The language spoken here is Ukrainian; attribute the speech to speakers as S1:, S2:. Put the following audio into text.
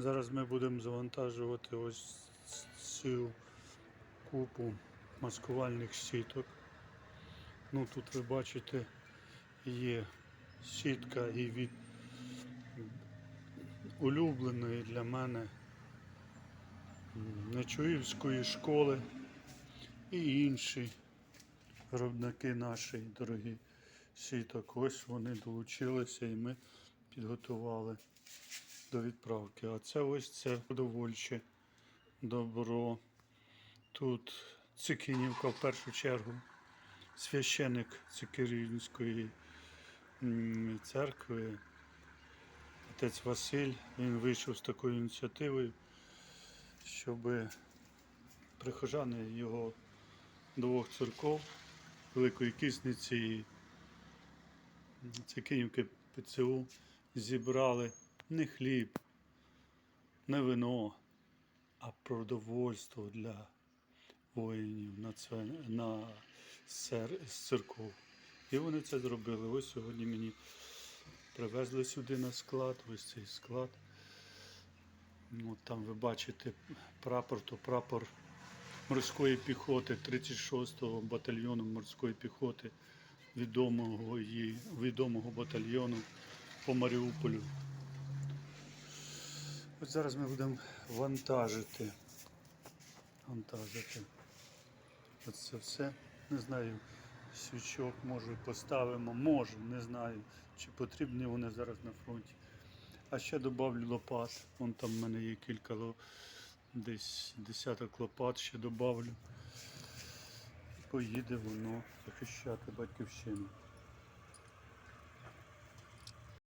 S1: Зараз ми будемо завантажувати ось цю купу маскувальних сіток. Ну тут ви бачите є сітка і від улюбленої для мене Нечуївської школи і інші виробники наші дорогі сіток. Ось вони долучилися і ми підготували до відправки. А це ось це продовольче добро. Тут Цикінівка в першу чергу, священик Цикирівської церкви, отець Василь, він вийшов з такою ініціативою, щоб прихожани його двох церков, Великої Кисниці і Цикинівки ПЦУ зібрали не хліб, не вино, а продовольство для воїнів на, це, на сер, з церков. І вони це зробили. Ось сьогодні мені привезли сюди на склад, ось цей склад. Ну, От там ви бачите прапор, то прапор морської піхоти 36-го батальйону морської піхоти, відомого, і, відомого батальйону по Маріуполю. Ось зараз ми будемо вантажити. Вантажити. Ось це все. Не знаю, свічок може поставимо, може, не знаю, чи потрібні вони зараз на фронті. А ще додавлю лопат. Вон там в мене є кілька десь десяток лопат ще додавлю. Поїде воно захищати батьківщину.